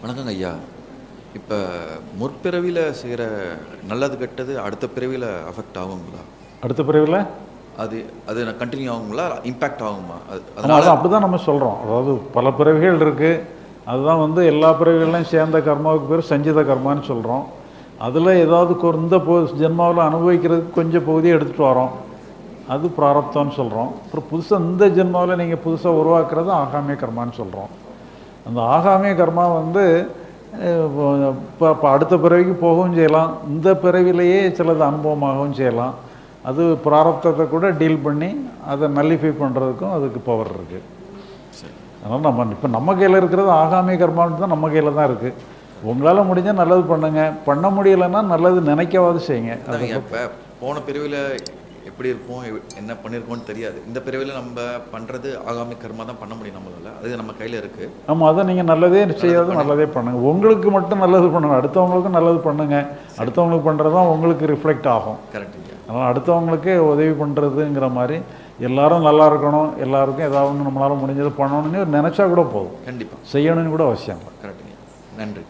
வணக்கங்க ஐயா. இப்போ முற்பிறவியில் செய்கிற நல்லது கெட்டது அடுத்த பிறவியில் அஃபெக்ட் ஆகுங்களா? அடுத்த பிரிவில் அது அது கண்டினியூ ஆகுங்களா? இம்பேக்ட் ஆகுமா? அதனால அது அப்படி தான் நம்ம சொல்கிறோம் அதாவது பல பிறவிகள் இருக்குது அதுதான் வந்து எல்லா பிறவிகளையும் சேர்ந்த கர்மாவுக்கு பேர் சஞ்சித கர்மான்னு சொல்கிறோம் அதில் ஏதாவது இந்த போ ஜென்மாவில் அனுபவிக்கிறதுக்கு கொஞ்சம் பகுதியை எடுத்துகிட்டு வரோம். அது பிராரப்தம்னு சொல்கிறோம் அப்புறம் புதுசாக இந்த ஜென்மாவில் நீங்கள் புதுசாக உருவாக்குறது ஆகாமிய கர்மான்னு சொல்கிறோம் அந்த ஆகாமிய கர்மா வந்து இப்போ இப்போ அடுத்த பிறவிக்கு போகவும் செய்யலாம். இந்த பிறவிலேயே சிலது அனுபவமாகவும் செய்யலாம். அது பிராரப்தத்தை கூட டீல் பண்ணி அதை நல்லிஃபை பண்ணுறதுக்கும் அதுக்கு பவர் இருக்குது அதனால் நம்ம இப்போ நம்ம கையில் இருக்கிறது ஆகாமிய கர்மான்னு தான் நம்ம கையில் தான் இருக்குது உங்களால் முடிஞ்சால் நல்லது பண்ணுங்க. பண்ண முடியலைன்னா நல்லது நினைக்கவாது செய்யுங்க. இப்போ போன பிறவியில் எப்படி இருப்போம் எவ்- என்ன பண்ணியிருக்கோம்னு தெரியாது. இந்த பிறவியில் நம்ம பண்ணுறது ஆகாமி கர்மா தான் பண்ண முடியும் நம்மளால. அது நம்ம கையில் இருக்குது ஆமாம் அதை நீங்கள் நல்லதே செய்யாது நல்லதே பண்ணுங்க. உங்களுக்கு மட்டும் நல்லது பண்ணுங்க. அடுத்தவங்களுக்கும் நல்லது பண்ணுங்க. அடுத்தவங்களுக்கு பண்ணுறது தான் உங்களுக்கு ரிஃப்ளெக்ட் ஆகும். கரெக்டுங்க அதனால் அடுத்தவங்களுக்கு உதவி பண்ணுறதுங்கிற மாதிரி எல்லாரும் நல்லா இருக்கணும். எல்லாருக்கும் ஏதாவது ஒன்று நம்மளால் முடிஞ்சது பண்ணணும்னு நினச்சா கூட போதும். கண்டிப்பாக செய்யணும்னு கூட அவசியம் கரெக்டுங்க நன்றி.